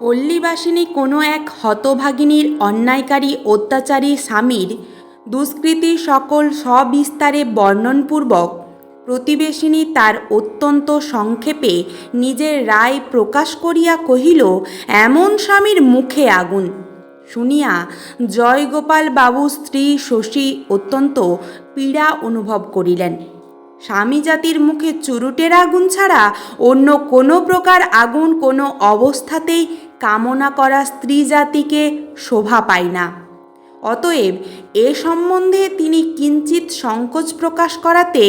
পল্লীবাসিনী কোনো এক হতভাগিনীর অন্যায়কারী অত্যাচারী স্বামীর দুষ্কৃতি সকল সবিস্তারে বর্ণনপূর্বক প্রতিবেশিনী তার অত্যন্ত সংক্ষেপে নিজের রায় প্রকাশ করিয়া কহিল, এমন স্বামীর মুখে আগুন। শুনিয়া জয়গোপাল বাবু স্ত্রী শশী অত্যন্ত পীড়া অনুভব করিলেন। স্বামী জাতির মুখে চুরুটের আগুন ছাড়া অন্য কোনো প্রকার আগুন কোনো অবস্থাতেই কামনা করা স্ত্রী জাতিকে শোভা পায় না। অতএব এ সম্বন্ধে তিনি কিঞ্চিত সংকোচ প্রকাশ করাতে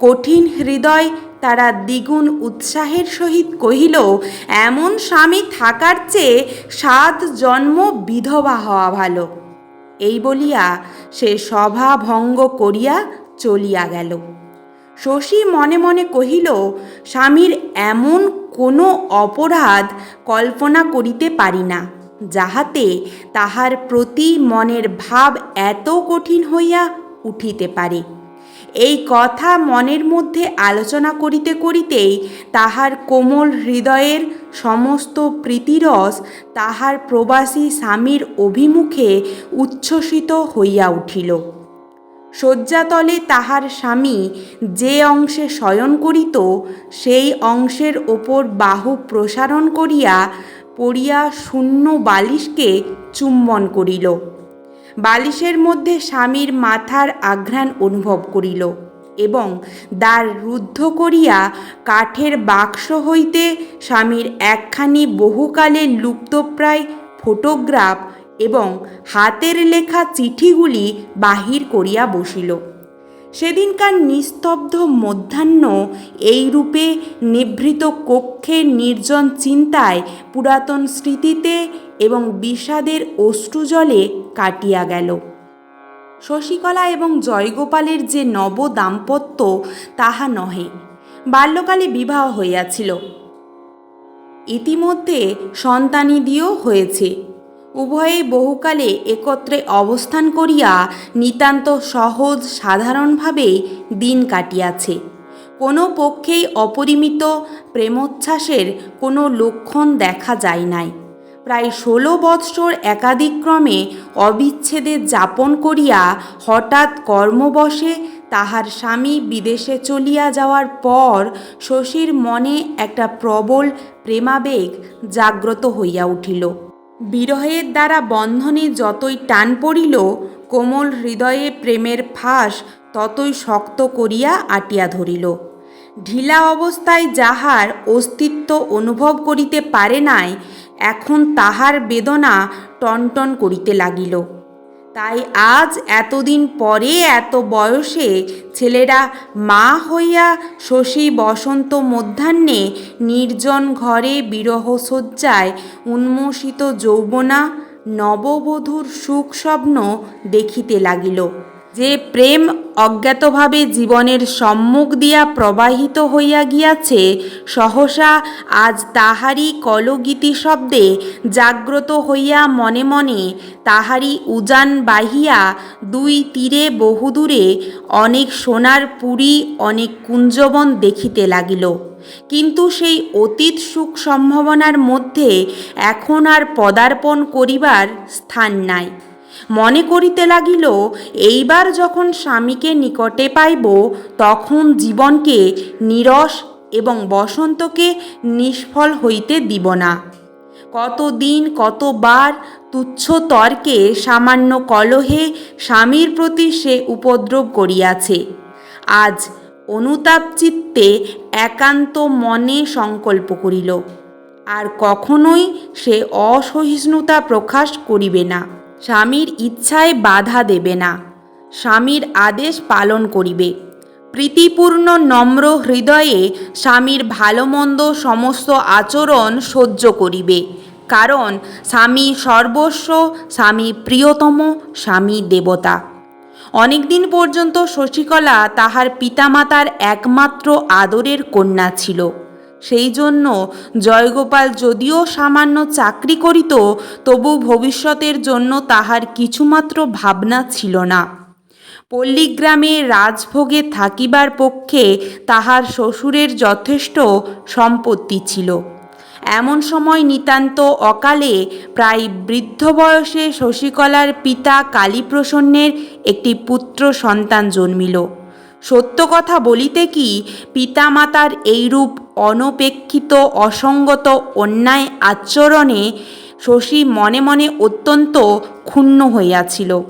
কঠিন হৃদয় তারা দ্বিগুণ উৎসাহের সহিত কহিল, এমন স্বামী থাকার চেয়ে সাত জন্ম বিধবা হওয়া ভালো। এই বলিয়া সে সভা ভঙ্গ করিয়া চলিয়া গেল। শশী মনে মনে কহিল, স্বামীর এমন কোনো অপরাধ কল্পনা করিতে পারি না, যাহাতে তাহার প্রতি মনের ভাব এত কঠিন হইয়া উঠিতে পারে। এই কথা মনের মধ্যে আলোচনা করিতে করিতেই তাহার কোমল হৃদয়ের সমস্ত প্রীতিরস তাহার প্রবাসী স্বামীর অভিমুখে উচ্ছ্বসিত হইয়া উঠিল। শয্যাতলে তাহার স্বামী যে অংশে শয়ন করিত, সেই অংশের ওপর বাহু প্রসারণ করিয়া পড়িয়া শূন্য বালিশকে চুম্বন করিল। বালিশের মধ্যে স্বামীর মাথার আঘ্রাণ অনুভব করিল এবং দ্বার রুদ্ধ করিয়া কাঠের বাক্স হইতে স্বামীর একখানি বহুকালে লুপ্তপ্রায় ফটোগ্রাফ এবং হাতের লেখা চিঠিগুলি বাহির করিয়া বসিল। সেদিনকার নিস্তব্ধ মধ্যাহ্ন এই রূপে নিভৃত কক্ষে নির্জন চিন্তায় পুরাতন স্মৃতিতে এবং বিষাদের অশ্রুজলে কাটিয়া গেল। শশীকলা এবং জয়গোপালের যে নব দাম্পত্য, তাহা নহে। বাল্যকালে বিবাহ হইয়াছিল। ইতিমধ্যে সন্তানিদিও হয়েছে। উভয়েই বহুকালে একত্রে অবস্থান করিয়া নিতান্ত সহজ, সাধারণভাবেই দিন কাটিয়াছে। কোনো পক্ষেই অপরিমিত প্রেমোচ্ছ্বাসের কোনো লক্ষণ দেখা যায় নাই। প্রায় ষোলো বৎসর একাদিক্রমে অবিচ্ছেদে যাপন করিয়া হঠাৎ কর্মবশে তাহার স্বামী বিদেশে চলিয়া যাওয়ার পর শশীর মনে একটা প্রবল প্রেমাবেগ জাগ্রত হইয়া উঠিল। বিরহের দ্বারা বন্ধনে যতই টান পড়িল, কোমল হৃদয়ে প্রেমের ফাঁস ততই শক্ত করিয়া আটিয়া ধরিল। ঢিলা অবস্থায় যাহার অস্তিত্ব অনুভব করিতে পারে নাই, এখন তাহার বেদনা টনটন করিতে লাগিল। তাই আজ এতদিন পরে, এত বয়সে ছেলেরা মা হইয়া শশী বসন্ত মধ্যাহ্নে নির্জন ঘরে বিরহ শয্যায় উন্মোষিত যৌবনা, নববধূর সুখ স্বপ্ন দেখিতে লাগিল। যে প্রেম অজ্ঞাতভাবে জীবনের সম্মুখ দিয়া প্রবাহিত হইয়া গিয়াছে, সহসা আজ তাহারই কলগীতি শব্দে জাগ্রত হইয়া মনে মনে তাহারই উজান বাহিয়া দুই তীরে বহুদূরে অনেক সোনার পুরী, অনেক কুঞ্জবন দেখিতে লাগিল। কিন্তু সেই অতীত সুখ সম্ভাবনার মধ্যে এখন আর পদার্পণ করিবার স্থান নাই। মনে করিতে লাগিল, এইবার যখন স্বামীকে নিকটে পাইব, তখন জীবনকে নিরস এবং বসন্তকে নিষ্ফল হইতে দিব না। কতদিন, কতবার তুচ্ছ তর্কে সামান্য কলহে স্বামীর প্রতি সে উপদ্রব করিয়াছে। আজ অনুতাপ চিত্তে একান্ত মনে সংকল্প করিল, আর কখনোই সে অসহিষ্ণুতা প্রকাশ করিবে না। স্বামীর ইচ্ছায় বাধা দেবে না। স্বামীর আদেশ পালন করিবে। প্রীতিপূর্ণ নম্র হৃদয়ে স্বামীর ভালো মন্দ সমস্ত আচরণ সহ্য করিবে। কারণ স্বামী সর্বস্ব, স্বামী প্রিয়তম, স্বামী দেবতা। অনেকদিন পর্যন্ত শশীকলা তাহার পিতামাতার একমাত্র আদরের কন্যা ছিল। সেই জন্য জয়গোপাল যদিও সামান্য চাকরি করিত, তবু ভবিষ্যতের জন্য তাহার কিছুমাত্র ভাবনা ছিল না। পল্লীগ্রামে রাজভোগে থাকিবার পক্ষে তাহার শ্বশুরের যথেষ্ট সম্পত্তি ছিল। এমন সময় নিতান্ত অকালে প্রায় বৃদ্ধ বয়সে শশীকলার পিতা কালীপ্রসন্নের একটি পুত্র সন্তান জন্মিল। সত্য কথা বলিতে কি পিতামাতার এইরূপ অনপেক্ষিত অসঙ্গত অন্যায় আচরণে শশী মনে মনে অত্যন্ত ক্ষুণ্ণ হইয়াছিল।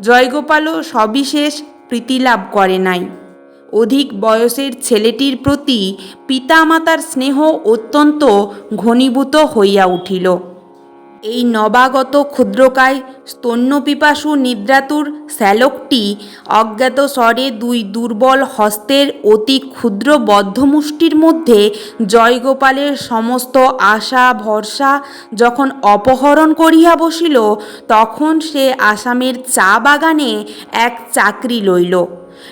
জয়গোপালও সবিশেষ প্রীতিলাভ করে নাই। অধিক বয়সের ছেলেটির প্রতি পিতামাতার স্নেহ অত্যন্ত ঘনীভূত হইয়া উঠিল। এই নবাগত ক্ষুদ্রকায় স্তন্যপিপাসু নিদ্রাতুর শ্যালকটি অজ্ঞাত স্বরে দুই দুর্বল হস্তের অতি ক্ষুদ্র বদ্ধমুষ্টির মধ্যে জয়গোপালের সমস্ত আশা ভরসা যখন অপহরণ করিয়া বসিল, তখন সে আসামের চা বাগানে এক চাকরি লইল।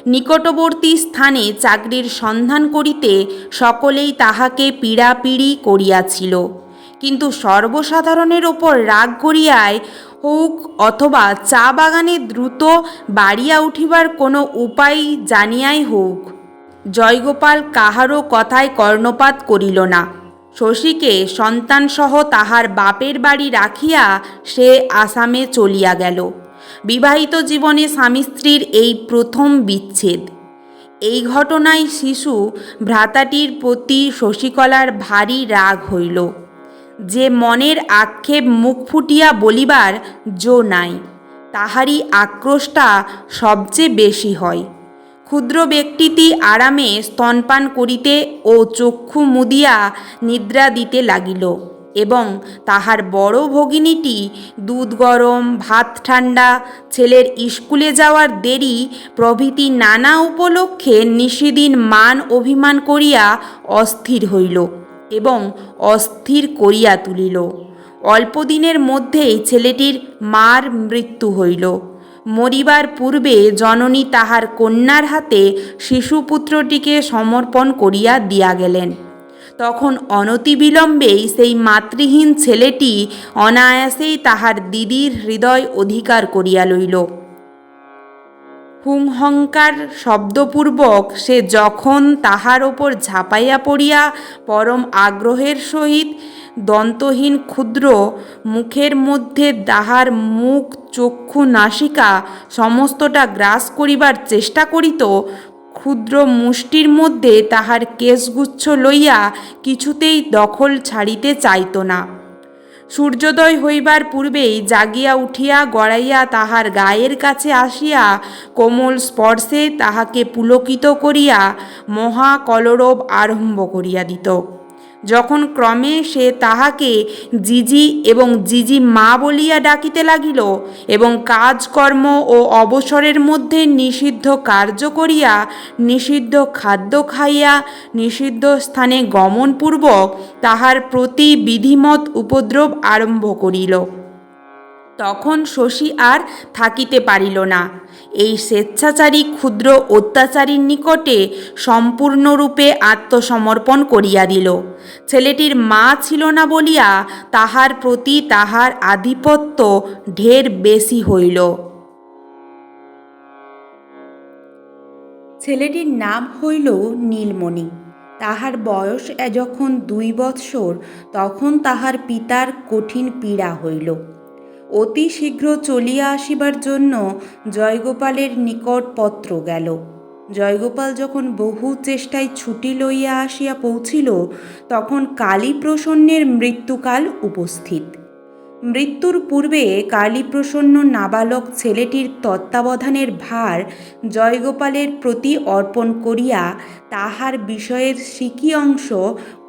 নিকটবর্তী স্থানে চাকরির সন্ধান করিতে সকলেই তাহাকে পীড়াপিড়ি করিয়াছিল। কিন্তু সর্বসাধারণের ওপর রাগ করিয়ায় হোক অথবা চা বাগানে দ্রুত বাড়িয়া উঠিবার কোনো উপায় জানিয়াই হোক। জয়গোপাল কাহারও কথায় কর্ণপাত করিল না। শশীকে সন্তানসহ তাহার বাপের বাড়ি রাখিয়া সে আসামে চলিয়া গেল। বিবাহিত জীবনে স্বামী স্ত্রীর এই প্রথম বিচ্ছেদ। এই ঘটনায় শিশু ভ্রাতাটির প্রতি শশীকলার ভারী রাগ হইল। যে মনের আক্ষেপ মুখ ফুটিয়া বলিবার জো নাই, তাহারই আক্রোশটা সবচেয়ে বেশি হয়। ক্ষুদ্র ব্যক্তিটি আরামে স্তনপান করিতে ও চক্ষু মুদিয়া নিদ্রা দিতে লাগিল এবং তাহার বড় ভগিনীটি দুধ গরম, ভাত ঠান্ডা ছেলের স্কুলে যাওয়ার দেরি, প্রভৃতি নানা উপলক্ষে নিশিদিন মান অভিমান করিয়া অস্থির হইল। এবং অস্থির করিয়া তুলিল। অল্পদিনের মধ্যেই ছেলেটির মার মৃত্যু হইল। মরিবার পূর্বে জননী তাহার কন্যার হাতে শিশুপুত্রটিকে সমর্পণ করিয়া দিয়া গেলেন। তখন অনতিবিলম্বেই সেই মাতৃহীন ছেলেটি অনায়াসেই তাহার দিদির হৃদয় অধিকার করিয়া লইল। হুংহংকার শব্দপূর্বক সে যখন তাহার ওপর ঝাঁপাইয়া পড়িয়া পরম আগ্রহের সহিত দন্তহীন ক্ষুদ্র মুখের মধ্যে তাহার মুখ, চক্ষু, নাসিকা সমস্তটা গ্রাস করিবার চেষ্টা করিত, ক্ষুদ্র মুষ্টির মধ্যে তাহার কেশগুচ্ছ লইয়া কিছুতেই দখল ছাড়িতে চাইত না। সূর্যোদয় হইবার পূর্বেই জাগিয়া উঠিয়া গড়াইয়া তাহার গায়ের কাছে আসিয়া কোমল স্পর্শে তাহাকে পুলকিত করিয়া মহা কলরব আরম্ভ করিয়া দিত। যখন ক্রমে সে তাহাকে জিজি এবং জিজি মা বলিয়া ডাকিতে লাগিল এবং কাজকর্ম ও অবসরের মধ্যে নিষিদ্ধ কার্য করিয়া নিষিদ্ধ খাদ্য খাইয়া নিষিদ্ধ স্থানে গমনপূর্বক তাহার প্রতি বিধিমত উপদ্রব আরম্ভ করিল। তখন শশী আর থাকিতে পারিল না। এই স্বেচ্ছাচারী, ক্ষুদ্র অত্যাচারীর নিকটে সম্পূর্ণরূপে আত্মসমর্পণ করিয়া দিল। ছেলেটির মা ছিল না বলিয়া তাহার প্রতি তাহার আধিপত্য ঢের বেশি হইল। ছেলেটির নাম হইল নীলমণি। তাহার বয়স যখন দুই বৎসর, তখন তাহার পিতার কঠিন পীড়া হইল। অতি শীঘ্র চলিয়া আসিবার জন্য জয়গোপালের নিকট পত্র গেল। জয়গোপাল যখন বহু চেষ্টায় ছুটি লইয়া আসিয়া পৌঁছিল, তখন কালীপ্রসন্নের মৃত্যুকাল উপস্থিত। মৃত্যুর পূর্বে কালীপ্রসন্ন নাবালক ছেলেটির তত্ত্বাবধানের ভার জয়গোপালের প্রতি অর্পণ করিয়া তাহার বিষয়ের সিকি অংশ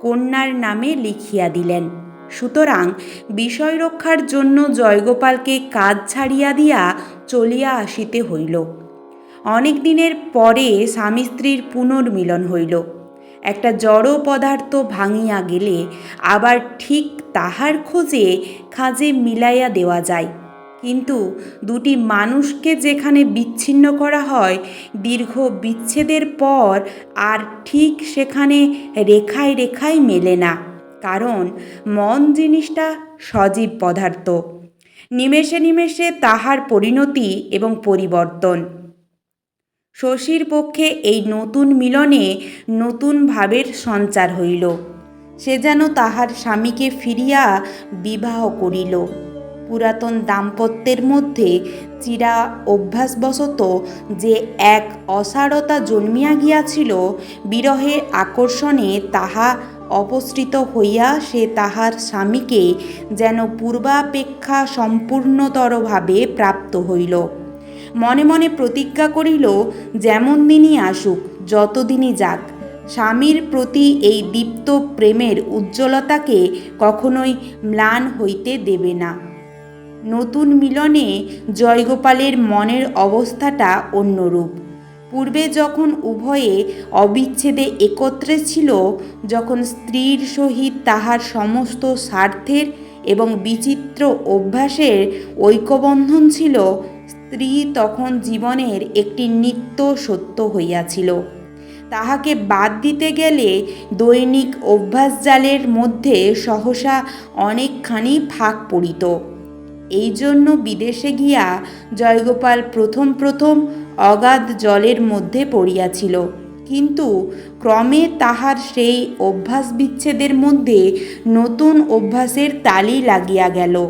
কন্যার নামে লিখিয়া দিলেন। সুতরাং বিষয় রক্ষার জন্য জয়গোপালকে কাজ ছাড়িয়া দিয়া চলিয়া আসিতে হইল। অনেক দিনের পরে স্বামী স্ত্রীর পুনর্মিলন হইল। একটা জড় পদার্থ ভাঙিয়া গেলে আবার ঠিক তাহার খোঁজে খাজে মিলাইয়া দেওয়া যায়। কিন্তু দুটি মানুষকে যেখানে বিচ্ছিন্ন করা হয়, দীর্ঘ বিচ্ছেদের পর আর ঠিক সেখানে রেখায় রেখায় মেলে না। কারণ মন জিনিসটা সজীব পদার্থ। নিমেষে নিমেষে তাহার পরিণতি এবং পরিবর্তন। শশীর পক্ষে এই নতুন মিলনে নতুন ভাবের সঞ্চার হইল। সে যেন তাহার স্বামীকে ফিরিয়া বিবাহ করিল। পুরাতন দাম্পত্যের মধ্যে চিরা অভ্যাসবশত যে এক অসারতা জন্মিয়া গিয়াছিল বিরহের আকর্ষণে তাহা অপসৃত হইয়া সে তাহার স্বামীকে যেন পূর্বাপেক্ষা সম্পূর্ণতরভাবে প্রাপ্ত হইল। মনে মনে প্রতিজ্ঞা করিল, যেমন দিনই আসুক, যতদিনই যাক, স্বামীর প্রতি এই দীপ্ত প্রেমের উজ্জ্বলতাকে কখনোই ম্লান হইতে দেবে না। নতুন মিলনে জয়গোপালের মনের অবস্থাটা অন্যরূপ। পূর্বে যখন উভয়ে অবিচ্ছেদে একত্রে ছিল, যখন স্ত্রীর সহিত তাহার সমস্ত স্বার্থের এবং বিচিত্র অভ্যাসের ঐক্যবন্ধন ছিল, স্ত্রী তখন জীবনের একটি নিত্য সত্য হইয়াছিল। তাহাকে বাদ দিতে গেলে দৈনিক অভ্যাসজালের মধ্যে সহসা অনেকখানি ফাঁক পড়িত। এই জন্য বিদেশে গিয়া জয়গোপাল প্রথম প্রথম অগাধ জলের মধ্যে পড়িয়াছিল। কিন্তু ক্রমে তাহার সেই অভ্যাস বিচ্ছেদের মধ্যে নতুন অভ্যাসের তালি লাগিয়া গেল।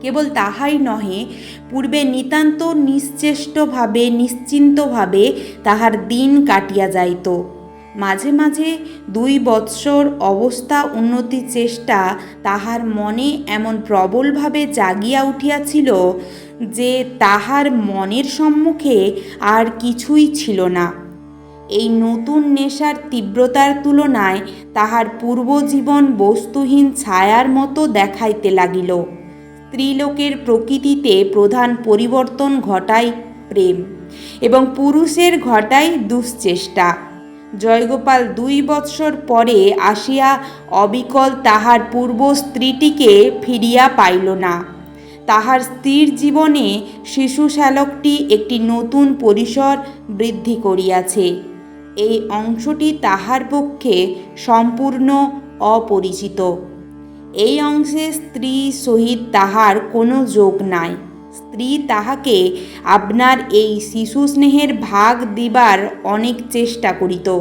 কেবল তাহাই নহে, পূর্বে নিতান্ত নিশ্চেষ্টভাবে, নিশ্চিন্তভাবে তাহার দিন কাটিয়া যাইত। মাঝে মাঝে দুই বৎসর অবস্থা উন্নতির চেষ্টা তাহার মনে এমন প্রবলভাবে জাগিয়া উঠিয়াছিল যে তাহার মনের সম্মুখে আর কিছুই ছিল না। এই নতুন নেশার তীব্রতার তুলনায় তাহার পূর্বজীবন বস্তুহীন ছায়ার মতো দেখাইতে লাগিল। স্ত্রীলোকের প্রকৃতিতে প্রধান পরিবর্তন ঘটায় প্রেম এবং পুরুষের ঘটায় দুশ্চেষ্টা। জয়গোপাল দুই বৎসর পরে আসিয়া অবিকল তাহার পূর্ব স্ত্রীটিকে ফিরিয়া পাইল না। তাহার স্ত্রীর জীবনে শিশু শ্যালকটি একটি নতুন পরিসর বৃদ্ধি করিয়াছে। এই অংশটি তাহার পক্ষে সম্পূর্ণ অপরিচিত। এই অংশে স্ত্রী সহিত তাহার কোনো যোগ নাই। স্ত্রী তাহাকে আপনার এই শিশু স্নেহের ভাগ দিবার অনেক চেষ্টা করিত।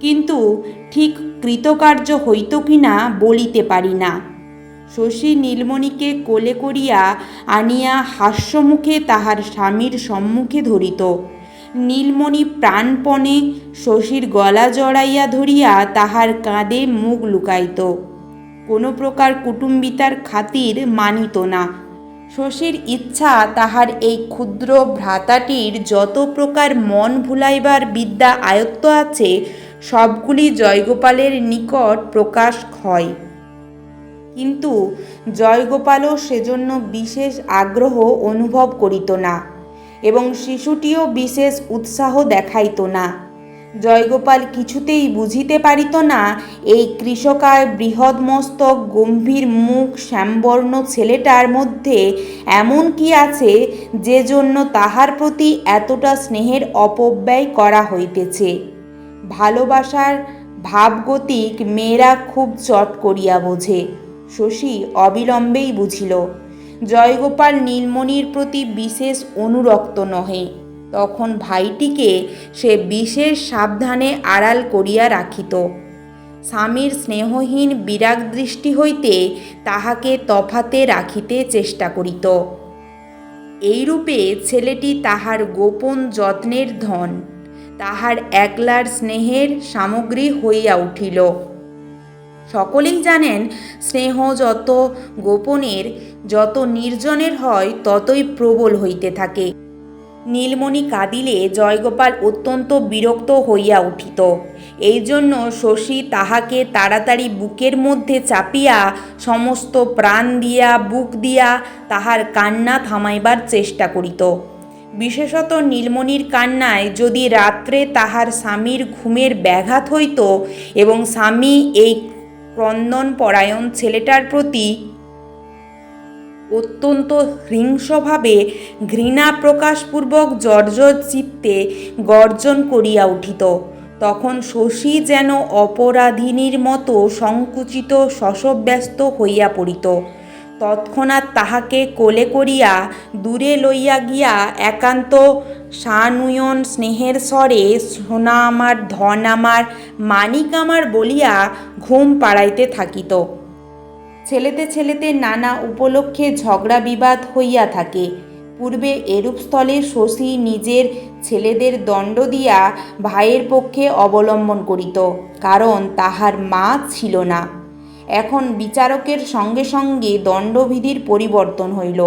কিন্তু ঠিক কৃতকার্য হইত কি না বলিতে পারি না। শশী নীলমণিকে কোলে করিয়া আনিয়া হাস্যমুখে তাহার স্বামীর সম্মুখে ধরিত। নীলমণি প্রাণপণে শশীর গলা জড়াইয়া ধরিয়া তাহার কাঁধে মুখ লুকাইত। কোনো প্রকার কুটুম্বিতার খাতির মানিত না। শশীর ইচ্ছা তাহার এই ক্ষুদ্র ভ্রাতাটির যত প্রকার মন ভুলাইবার বিদ্যা আয়ত্ত আছে, সবগুলি জয়গোপালের নিকট প্রকাশ হয় কিন্তু জয়গোপালও সেজন্য বিশেষ আগ্রহ অনুভব করিত না এবং শিশুটিও বিশেষ উৎসাহ দেখাইত না। জয়গোপাল কিছুতেই বুঝিতে পারিত না, এই কৃষকায় বৃহৎমস্তক গম্ভীর মুখ, শ্যামবর্ণ ছেলেটার মধ্যে এমন কি আছে যে জন্য তাহার প্রতি এতটা স্নেহের অপব্যয় করা হইতেছে? ভালোবাসার ভাবগতিক মেয়েরা খুব চট করিয়া বোঝে, শশী অবিলম্বেই বুঝিল, জয়গোপাল নীলমণির প্রতি বিশেষ অনুরক্ত নহে। তখন ভাইটিকে সে বিশেষ সাবধানে আড়াল করিয়া রাখিত। স্বামীর স্নেহহীন বিরাগ দৃষ্টি হইতে তাহাকে তফাতে রাখিতে চেষ্টা করিত। এইরূপে ছেলেটি তাহার গোপন যত্নের ধন, তাহার একলার স্নেহের সামগ্রী হইয়া উঠিল। সকলেই জানেন, স্নেহ যত গোপনের, যত নির্জনের হয় ততই প্রবল হইতে থাকে। নীলমণি কাঁদিলে জয়গোপাল অত্যন্ত বিরক্ত হইয়া উঠিত। এই জন্য শশী তাহাকে তাড়াতাড়ি বুকের মধ্যে চাপিয়া সমস্ত প্রাণ দিয়া, বুক দিয়া তাহার কান্না থামাইবার চেষ্টা করিত। বিশেষত নীলমণির কান্নায় যদি রাত্রে তাহার স্বামীর ঘুমের ব্যাঘাত হইত এবং স্বামী এই ক্রন্দনপরায়ণ ছেলেটার প্রতি অত্যন্ত হিংস্রভাবে ঘৃণা প্রকাশপূর্বক জর্জর চিত্তে গর্জন করিয়া উঠিত। তখন শশী যেন অপরাধিনীর মতো সংকুচিত, শশব্যস্ত হইয়া পড়িত। তৎক্ষণাৎ তাহাকে কোলে করিয়া দূরে লইয়া গিয়া একান্ত সানুয়ন স্নেহের স্বরে সোনা আমার ধন আমার মানিক আমার বলিয়া ঘুম পাড়াইতে থাকিত। ছেলেতে ছেলেতে নানা উপলক্ষে ঝগড়া বিবাদ হইয়া থাকে। পূর্বে এরূপ স্থলে শশী নিজের ছেলেদের দণ্ড দিয়া ভাইয়ের পক্ষে অবলম্বন করিত, কারণ তাহার মা ছিল না। এখন বিচারকের সঙ্গে সঙ্গে দণ্ডবিধির পরিবর্তন হইল।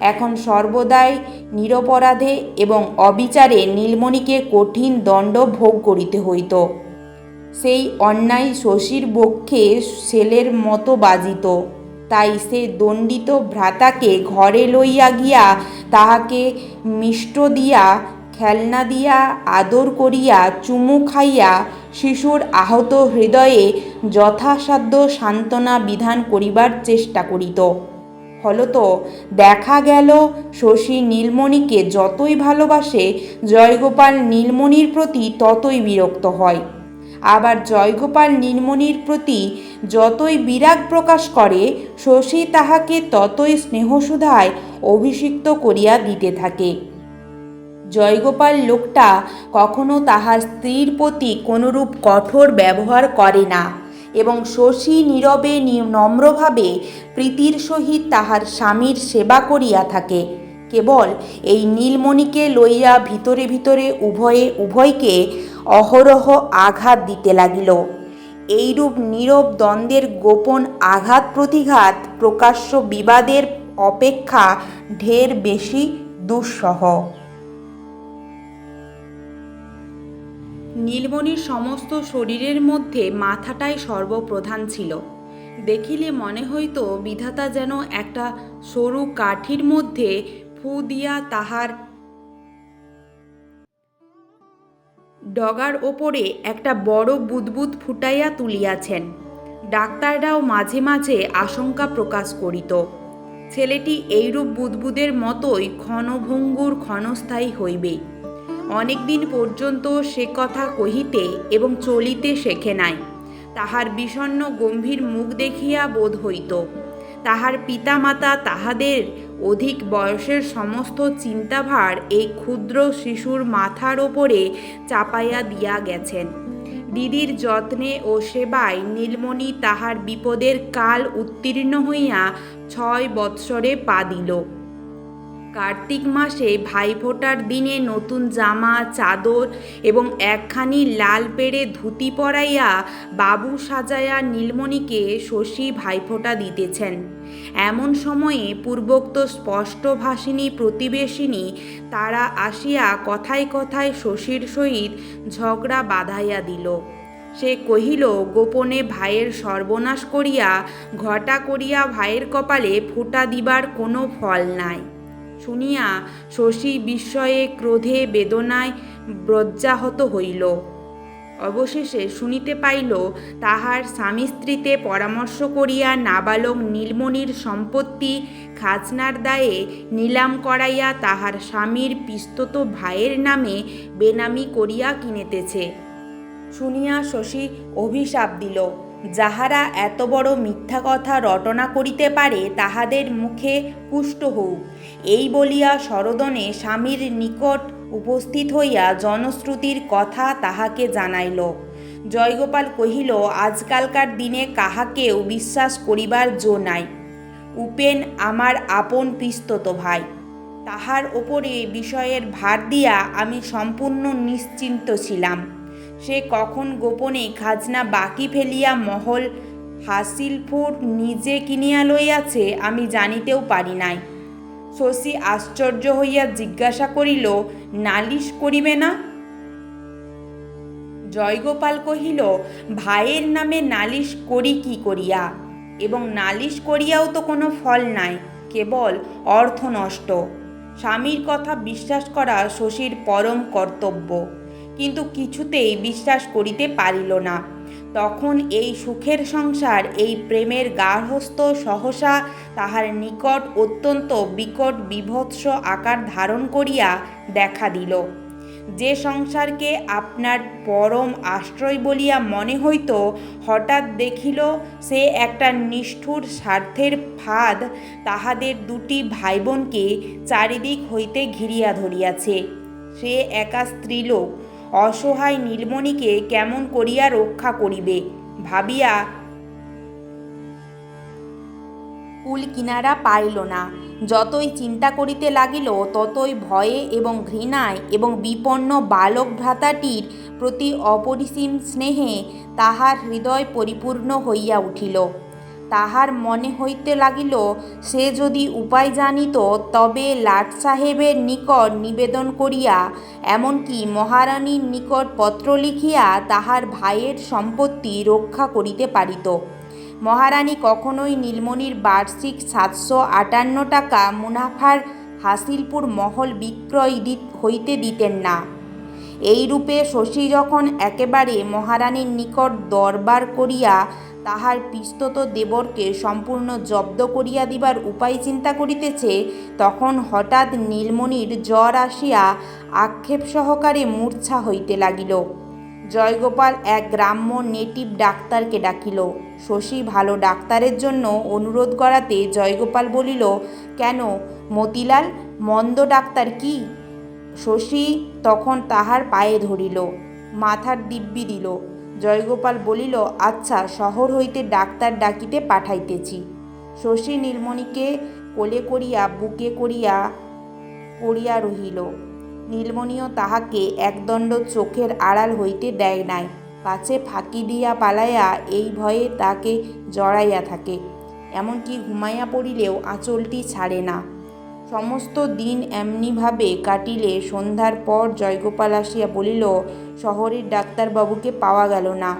এখন সর্বদাই নিরপরাধে এবং অবিচারে নীলমণিকে কঠিন দণ্ড ভোগ করিতে হইত। সেই অন্যায় শশীর বক্ষে ছেলের মতো বাজিত। তাই সে দণ্ডিত ভ্রাতাকে ঘরে লইয়া গিয়া তাহাকে মিষ্ট দিয়া, খেলনা দিয়া, আদর করিয়া, চুমু খাইয়া শিশুর আহত হৃদয়ে যথাসাধ্য সান্ত্বনা বিধান করিবার চেষ্টা করিত। ফলত দেখা গেল শশী নীলমণিকে যতই ভালোবাসে, জয়গোপাল নীলমণির প্রতি ততই বিরক্ত হয়। আবার জয়গোপাল নীলমণির প্রতি যতই বিরাগ প্রকাশ করে, শশী তাহাকে ততই স্নেহসুধায় অভিষিক্ত করিয়া দিতে থাকে। জয়গোপাল লোকটা কখনো তাহার স্ত্রীর প্রতি কোনরূপ কঠোর ব্যবহার করে না এবং শশী নীরবে নম্রভাবে প্রীতির সহিত তাহার স্বামীর সেবা করিয়া থাকে। কেবল এই নীলমণিকে লইয়া ভিতরে ভিতরে উভয়ে উভয়কে অহরহ আঘাত দিতে লাগিল। এইরূপ নীরব দ্বন্দ্বের গোপন আঘাত প্রতিঘাত প্রকাশ্য বিবাদের অপেক্ষা ঢের বেশি দুঃসহ। নীলমণির সমস্ত শরীরের মধ্যে মাথাটাই সর্বপ্রধান ছিল। দেখিলে মনে হইত বিধাতা যেন একটা সরু কাঠির মধ্যে ফু দিয়া তাহার ডগার ওপরে একটা বড় বুদবুদ ফুটাইয়া তুলিয়াছেন। ডাক্তাররাও মাঝে মাঝে আশঙ্কা প্রকাশ করিত। ছেলেটি এইরূপ বুদবুদের মতোই ক্ষণভঙ্গুর ক্ষণস্থায়ী হইবে। অনেকদিন পর্যন্ত সে কথা কহিতে এবং চলিতে শেখে নাই। তাহার বিষণ্ণ গম্ভীর মুখ দেখিয়া বোধ হইত। তাহার পিতামাতা তাহাদের অধিক বয়সের সমস্ত চিন্তাভার এই ক্ষুদ্র শিশুর মাথার ওপরে চাপাইয়া দিয়া গেছেন। দিদির যত্নে ও সেবায় নীলমণি তাহার বিপদের কাল উত্তীর্ণ হইয়া ছয় বৎসরে পা দিল। কার্তিক মাসে ভাইফোঁটার দিনে নতুন জামা, চাদর এবং একখানি লাল পেড়ে ধুতি পরাইয়া বাবু সাজায়া নীলমণিকে শশী ভাইফোঁটা দিতেছেন। এমন সময়ে পূর্বোক্ত স্পষ্টভাষিনী প্রতিবেশিনী তারা আসিয়া কথায় কথায় শশীর সহিত ঝগড়া বাঁধাইয়া দিল। সে কহিল, গোপনে ভাইয়ের সর্বনাশ করিয়া, ঘটা করিয়া ভাইয়ের কপালে ফোঁটা দিবার কোনো ফল নাই। শুনিয়া শশী বিস্ময়ে ক্রোধে বেদনায় ব্রজ্জাহত হইল। অবশেষে শুনিতে পাইল, তাহার স্বামী স্ত্রীতে পরামর্শ করিয়া নাবালক নীলমণির সম্পত্তি খাজনার দায়ে নিলাম করাইয়া তাহার স্বামীর পিস্তত ভাইয়ের নামে বেনামি করিয়া কিনেতেছে। শুনিয়া শশী অভিশাপ দিল। যাহারা এত বড় মিথ্যা কথা রটনা করিতে পারে তাহাদের মুখে পুষ্ট হউক। এই বলিয়া সরদনে স্বামীর নিকট উপস্থিত হইয়া জনশ্রুতির কথা তাহাকে জানাইল। জয়গোপাল কহিল, আজকালকার দিনে কাহাকেও বিশ্বাস করিবার জো নাই। উপেন আমার আপন পিস্তত ভাই। তাহার ওপরে বিষয়ের ভার দিয়া আমি সম্পূর্ণ নিশ্চিন্ত ছিলাম। সে কখন গোপনে খাজনা বাকি ফেলিয়া মহল হাসিলপুর নিজে কিনিয়া লইয়াছে, আমি জানিতেও পারি নাই। শশী আশ্চর্য হইয়া জিজ্ঞাসা করিল, নালিশ করিবে না? জয়গোপাল কহিল, ভাইয়ের নামে নালিশ করি কি করিয়া? এবং নালিশ করিয়াও তো কোনো ফল নাই, কেবল অর্থ নষ্ট। স্বামীর কথা বিশ্বাস করা শশীর পরম কর্তব্য। কিন্তু কিছুতেই বিশ্বাস করিতে পারিল না। তখন এই সুখের সংসার, এই প্রেমের গার্হস্থ সহসা তাহার নিকট অত্যন্ত বিকট বিভৎস আকার ধারণ করিয়া দেখা দিল। যে সংসারকে আপনার পরম আশ্রয় বলিয়া মনে হইত, হঠাৎ দেখিল সে একটা নিষ্ঠুর স্বার্থের ফাঁদ তাহাদের দুটি ভাই বোনকে চারিদিক হইতে ঘিরিয়া ধরিয়াছে। সে একা স্ত্রীলোক অসহায় নীলমণিকে কেমন করিয়া রক্ষা করিবে, ভাবিয়া কুল কিনারা পাইল না। যতই চিন্তা করিতে লাগিল, ততই ভয়ে এবং ঘৃণায় এবং বিপন্ন বালক ভ্রাতাটির প্রতি অপরিসীম স্নেহে তাহার হৃদয় পরিপূর্ণ হইয়া উঠিল। তাহার মনে হইতে লাগিল, সে যদি উপায় জানিত, তবে লাট সাহেবের নিকট নিবেদন করিয়া, এমনকি মহারানীর নিকট পত্র লিখিয়া তাহার ভাইয়ের সম্পত্তি রক্ষা করিতে পারিত। মহারানী কখনোই নীলমণির বার্ষিক সাতশো আটান্ন টাকা মুনাফার হাসিলপুর মহল বিক্রয় দি- হইতে দিতেন না। এইরূপে শশী যখন একেবারে মহারানীর নিকট দরবার করিয়া তাহার পিস্তত দেবরকে সম্পূর্ণ জব্দ করিয়া দিবার উপায় চিন্তা করিতেছে, তখন হঠাৎ নীলমণির জ্বর আসিয়া আক্ষেপ সহকারে মূর্ছা হইতে লাগিল। জয়গোপাল এক গ্রাম্য নেটিভ ডাক্তারকে ডাকিল। শশী ভালো ডাক্তারের জন্য অনুরোধ করাতে জয়গোপাল বলিল, কেন, মতিলাল, মন্দ ডাক্তার কি? শশী তখন তাহার পায়ে ধরিল, মাথার দিব্যি দিল। জয়গোপাল বলিল আচ্ছা শহর হইতে ডাক্তার ডাকিতে পাঠাইতেছি। শশী নীলমণিকে কোলে করিয়া, বুকে করিয়া পড়িয়া রহিল। নীলমণিও তাহাকে একদণ্ড চোখের আড়াল হইতে দেয় নাই। পাছে ফাঁকি দিয়া পালাইয়া এই ভয়ে তাকে জড়াইয়া থাকে। এমনকি ঘুমাইয়া পড়িলেও আঁচলটি ছাড়ে না। সমস্ত দিন এমনিভাবে কাটিলে সন্ধ্যার পর জয়গোপাল আসিয়া বলিল, শহরের ডাক্তারবাবুকে পাওয়া গেল না।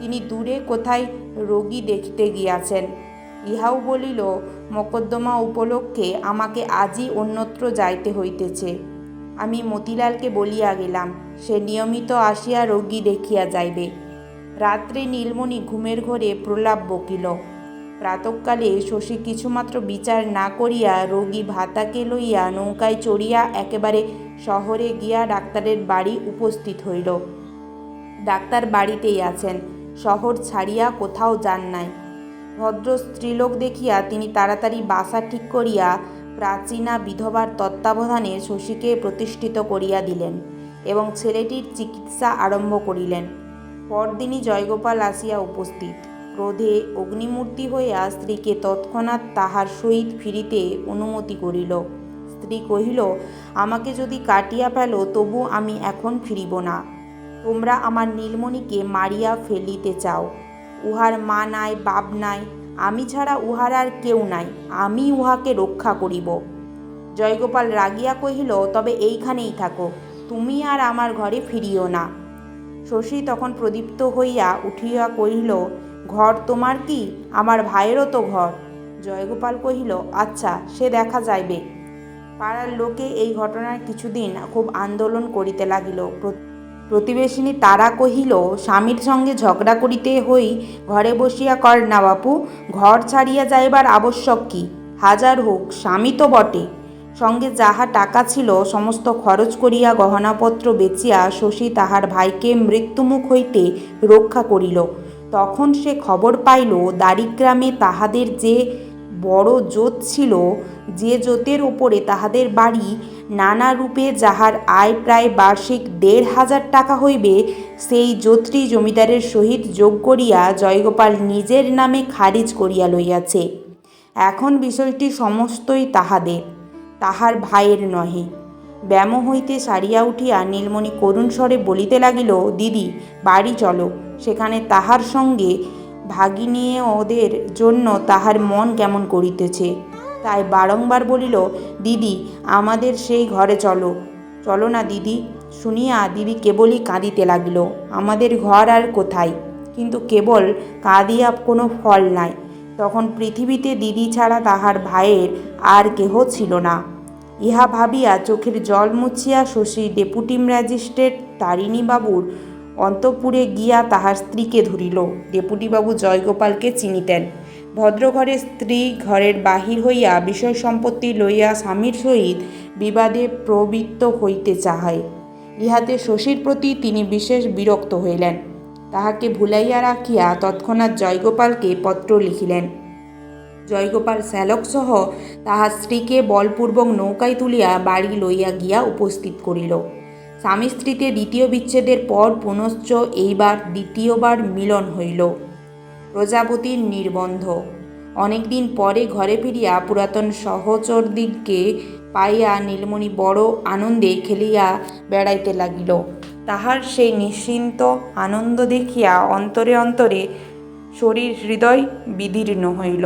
তিনি দূরে কোথায় রোগী দেখিতে গিয়াছেন। ইহাও বলিল, মকদ্দমা উপলক্ষে আমাকে আজই অন্যত্র যাইতে হইতেছে। আমি মতিলালকে বলিয়া গেলাম, সে নিয়মিত আসিয়া রোগী দেখিয়া যাইবে। রাত্রে নীলমণি ঘুমের ঘরে প্রলাপ বকিল প্রাতকালে শশী কিছুমাত্র বিচার না করিয়া রোগী ভাতাকে লইয়া নৌকায় চড়িয়া একেবারে শহরে গিয়া ডাক্তারের বাড়ি উপস্থিত হইল। ডাক্তার বাড়িতেই আছেন, শহর ছাড়িয়া কোথাও যান নাই। ভদ্র স্ত্রীলোক দেখিয়া তিনি তাড়াতাড়ি বাসা ঠিক করিয়া প্রাচীনা বিধবার তত্ত্বাবধানে শশীকে প্রতিষ্ঠিত করিয়া দিলেন এবং ছেলেটির চিকিৎসা আরম্ভ করিলেন। পরদিনই জয়গোপাল আসিয়া উপস্থিত। ক্রোধে অগ্নিমূর্তি হইয়া স্ত্রীকে তৎক্ষণাৎ তাহার সহিত ফিরিতে অনুমতি করিল। স্ত্রী কহিল, আমাকে যদি কাটিয়া ফেল, তবু আমি এখন ফিরিব না। তোমরা আমার নীলমণিকে মারিয়া ফেলিতে চাও। উহার মা নাই, বাপ নাই, আমি ছাড়া উহার আর কেউ নাই, আমি উহাকে রক্ষা করিব। জয়গোপাল রাগিয়া কহিল, তবে এইখানেই থাকো, তুমি আর আমার ঘরে ফিরিও না। শশী তখন প্রদীপ্ত হইয়া উঠিয়া কহিল, ঘর তোমার কি? আমার ভাইয়েরও তো ঘর। জয়গোপাল কহিল আচ্ছা সে দেখা যাইবে। পাড়ার লোকে এই ঘটনার কিছুদিন খুব আন্দোলন করিতে লাগিল। প্র- প্রতিবেশিনী তারা কহিল, স্বামীর সঙ্গে ঝগড়া করিতে হই, ঘরে বসিয়া কর না বাপু, ঘর ছাড়িয়া যাইবার আবশ্যক কি? হাজার হোক, স্বামী তো বটে। সঙ্গে যাহা টাকা ছিল, সমস্ত খরচ করিয়া গহনাপত্র বেচিয়া শশী তাহার ভাইকে মৃত্যুমুখ হইতে রক্ষা করিল। তখন সে খবর পাইল দারিগ্রামে তাহাদের যে বড় জোত ছিল, যে জোতের ওপরে তাহাদের বাড়ি, নানা রূপে যাহার আয় প্রায় বার্ষিক দেড় হাজার টাকা হইবে, সেই জোতটি জমিদারের সহিত যোগ করিয়া জয়গোপাল নিজের নামে খারিজ করিয়া লইয়াছে। এখন বিষয়টি সমস্তই তাহাদের। তাহার ভাইয়ের নহে। ব্যাম হইতে সারিয়া উঠিয়া নীলমণি করুণ স্বরে বলিতে লাগিল, দিদি, বাড়ি চলো। সেখানে তাহার সঙ্গে ভাগিনিয়ে ওদের জন্য তাহার মন কেমন করিতেছে? তাই বারংবার বলিল, দিদি, আমাদের সেই ঘরে চলো। চলো না দিদি। শুনিয়া দিদি কেবলই কাঁদিতে লাগিল, আমাদের ঘর আর কোথায়? কিন্তু কেবল কাঁদিয়া কোনো ফল নাই। তখন পৃথিবীতে দিদি ছাড়া তাহার ভাইয়ের আর কেহ ছিল না। ইহা ভাবিয়া চোখের জল মুছিয়া শশী ডেপুটি ম্যাজিস্ট্রেট তারিণীবাবুর অন্তঃপুরে গিয়া তাহার স্ত্রীকে ধরিল। ডেপুটিবাবু জয়গোপালকে চিনিতেন। ভদ্রঘরের স্ত্রী ঘরের বাহির হইয়া বিষয় সম্পত্তি লইয়া স্বামীর সহিত বিবাদে প্রবৃত্ত হইতে চাহায়। ইহাতে শশীর প্রতি তিনি বিশেষ বিরক্ত হইলেন। তাহাকে ভুলাইয়া রাখিয়া তৎক্ষণাৎ জয়গোপালকে পত্র লিখিলেন। জয়গোপাল শ্যালকসহ তাহার স্ত্রীকে বলপূর্বক নৌকায় তুলিয়া বাড়ি লইয়া গিয়া উপস্থিত করিল। স্বামী স্ত্রীতে দ্বিতীয় বিচ্ছেদের পর পুনশ্চ এইবার দ্বিতীয়বার মিলন হইল। প্রজাপতির নির্বন্ধ। অনেকদিন পরে ঘরে ফিরিয়া পুরাতন সহচরদিগকে পাইয়া নীলমণি বড় আনন্দে খেলিয়া বেড়াইতে লাগিল। তাহার সেই নিশ্চিন্ত আনন্দ দেখিয়া অন্তরে অন্তরে শরীর হৃদয় বিদীর্ণ হইল।